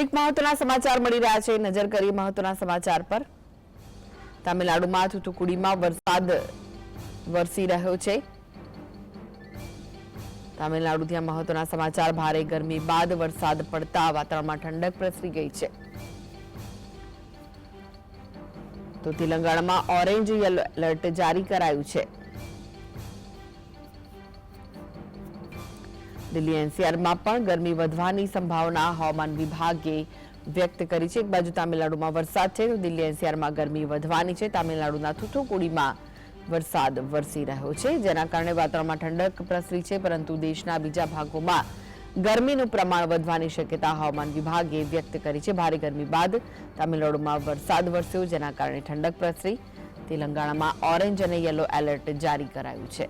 એક મહત્વના સમાચાર મળી રહ્યા છે. નજર કરીએ મહત્વના સમાચાર પર. તમિલનાડુમાં થુથુકુડીમાં વરસાદ વરસી રહ્યો છે. તામિલનાડુથી આ મહત્વના સમાચાર, ભારે ગરમી બાદ વરસાદ પડતા વાતાવરણમાં ઠંડક પ્રસરી ગઈ છે. તો તેલંગાણામાં ઓરેન્જ યલો એલર્ટ જારી કરાયું છે. દિલ્હી એનસીઆરમાં પણ ગરમી વધવાની સંભાવના હવામાન વિભાગે વ્યક્ત કરી છે. એક બાજુ તામિલનાડુમાં વરસાદ છે, તો દિલ્હી એનસીઆરમાં ગરમી વધવાની છે. તામિલનાડુના થુથુકુડીમાં વરસાદ વરસી રહ્યો છે, જેના કારણે વાતાવરણમાં ઠંડક પ્રસરી છે, પરંતુ દેશના બીજા ભાગોમાં ગરમીનું પ્રમાણ વધવાની શક્યતા હવામાન વિભાગે વ્યક્ત કરી છે. ભારે ગરમી બાદ તામિલનાડુમાં વરસાદ વરસ્યો, જેના કારણે ઠંડક પ્રસરી. તેલંગાણામાં ઓરેન્જ અને યલો એલર્ટ જારી કરાયું છે.